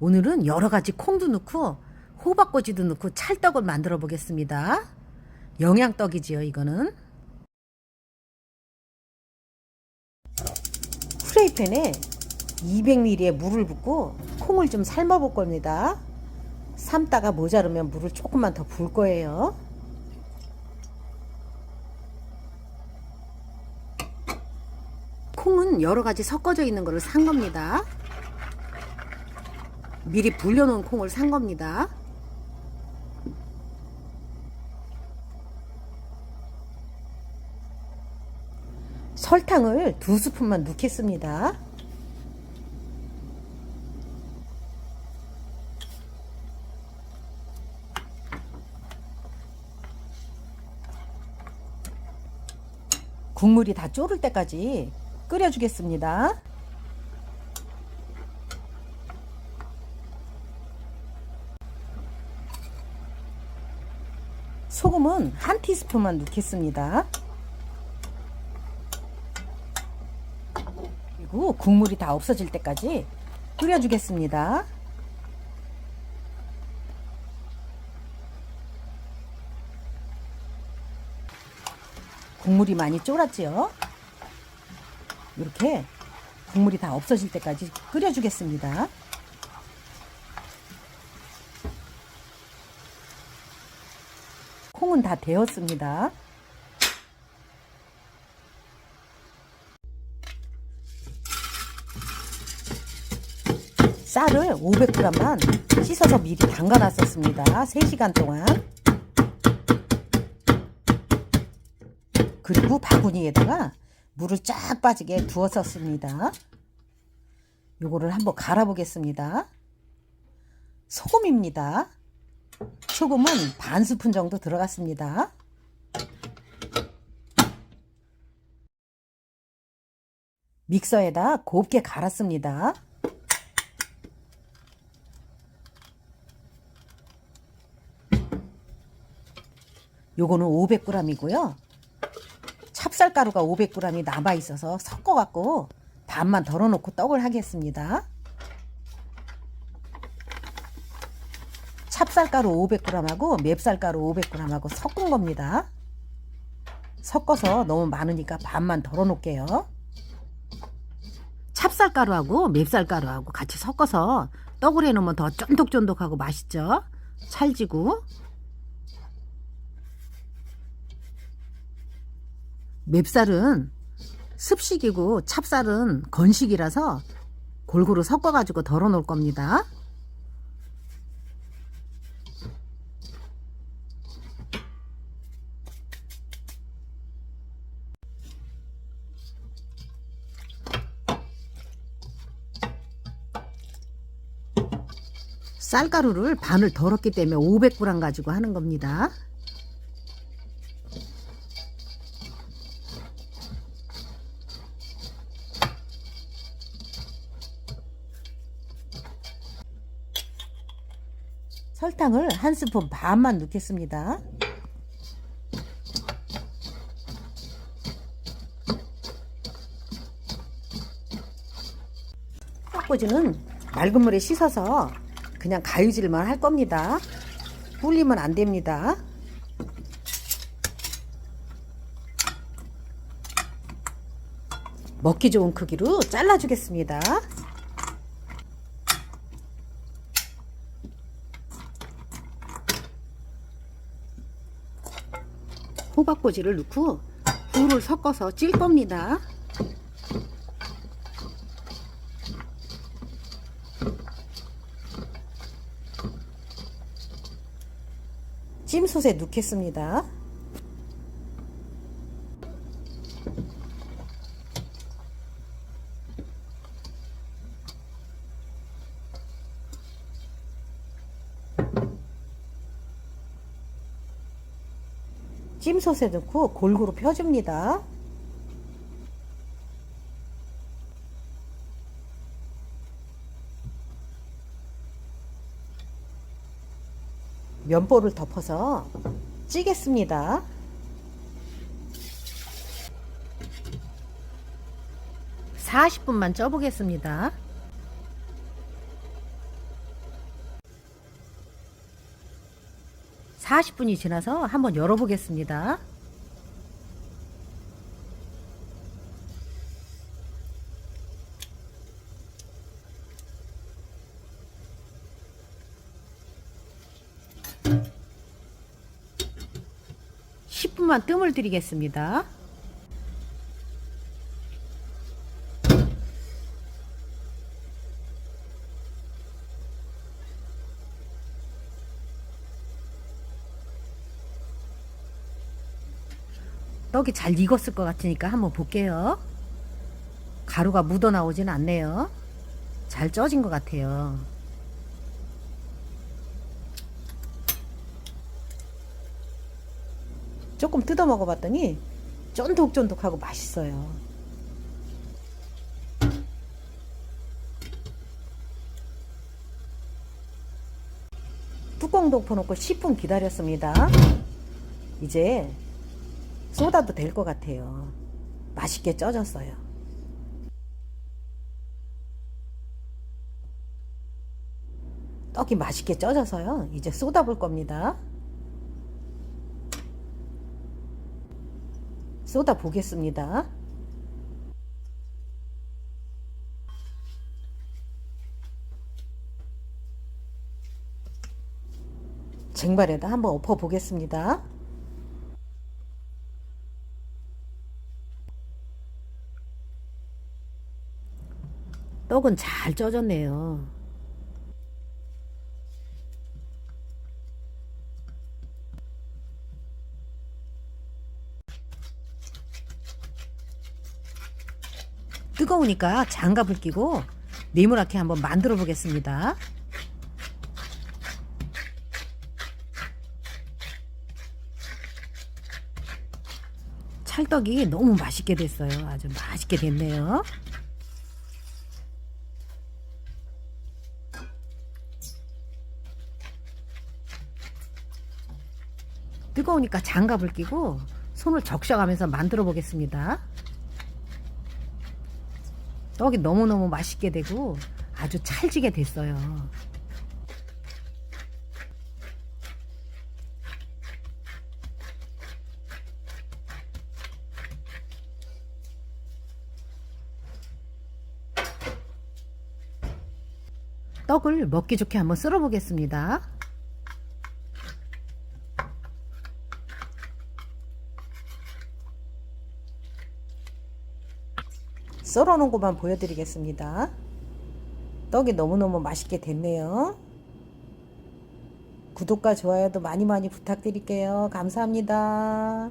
오늘은 여러 가지 콩도 넣고 호박꼬지도 넣고 찰떡을 만들어 보겠습니다. 영양떡이지요, 이거는. 프라이팬에 200ml의 물을 붓고 콩을 좀 삶아 볼 겁니다. 삶다가 모자르면 물을 조금만 더 부을 거예요. 콩은 여러 가지 섞어져 있는 거를 산 겁니다. 미리 불려놓은 콩을 산 겁니다. 설탕을 두 스푼만 넣겠습니다. 국물이 다 졸을 때까지 끓여주겠습니다. 소금은 한 티스푼만 넣겠습니다. 그리고 국물이 다 없어질 때까지 끓여주겠습니다. 국물이 많이 쫄았지요? 이렇게 국물이 다 없어질 때까지 끓여주겠습니다. 콩은 다 되었습니다. 쌀을 500g만 씻어서 미리 담가 놨었습니다. 3시간 동안. 그리고 바구니에다가 물을 쫙 빠지게 두었었습니다. 요거를 한번 갈아 보겠습니다. 소금입니다. 소금은 반 스푼 정도 들어갔습니다. 믹서에다 곱게 갈았습니다. 요거는 500g이고요. 찹쌀가루가 500g이 남아 있어서 섞어 갖고 반만 덜어 놓고 떡을 하겠습니다. 찹쌀가루 500g하고 맵쌀가루 500g하고 섞은 겁니다. 섞어서 너무 많으니까 반만 덜어 놓을게요. 찹쌀가루하고 맵쌀가루하고 같이 섞어서 떡을 해 놓으면 더 쫀득쫀득하고 맛있죠? 찰지고 맵쌀은 습식이고 찹쌀은 건식이라서 골고루 섞어가지고 덜어 놓을 겁니다. 쌀가루를 반을 덜었기 때문에 500g 가지고 하는 겁니다. 설탕을 한 스푼 반만 넣겠습니다. 닭꼬지는 맑은 물에 씻어서 그냥 가위질만 할 겁니다. 불리면 안 됩니다. 먹기 좋은 크기로 잘라주겠습니다. 호박꼬지를 넣고 굴을 섞어서 찔 겁니다. 솥에 넣겠습니다. 찜솥에 넣고 골고루 펴줍니다. 면보를 덮어서 찌겠습니다. 40분만 쪄보겠습니다. 40분이 지나서 한번 열어보겠습니다. (10분만) 뜸을 들이겠습니다. 떡이 잘 익었을 것 같으니까 한번 볼게요. 가루가 묻어 나오진 않네요. 잘 쪄진 것 같아요. 조금 뜯어 먹어봤더니 쫀득쫀득하고 맛있어요. 뚜껑 덮어놓고 10분 기다렸습니다. 이제 쏟아도 될 것 같아요. 맛있게 쪄졌어요. 떡이 맛있게 쪄져서요. 이제 쏟아볼 겁니다. 쏟아 보겠습니다. 쟁반에다 한번 엎어 보겠습니다. 떡은 잘 쪄졌네요. 뜨거우니까 장갑을 끼고 네모나게 한번 만들어 보겠습니다. 찰떡이 너무 맛있게 됐어요. 아주 맛있게 됐네요. 뜨거우니까 장갑을 끼고 손을 적셔가면서 만들어 보겠습니다. 떡이 너무너무 맛있게 되고 아주 찰지게 됐어요. 떡을 먹기 좋게 한번 썰어 보겠습니다. 썰어 놓은 것만 보여드리겠습니다. 떡이 너무너무 맛있게 됐네요. 구독과 좋아요도 많이 많이 부탁드릴게요. 감사합니다.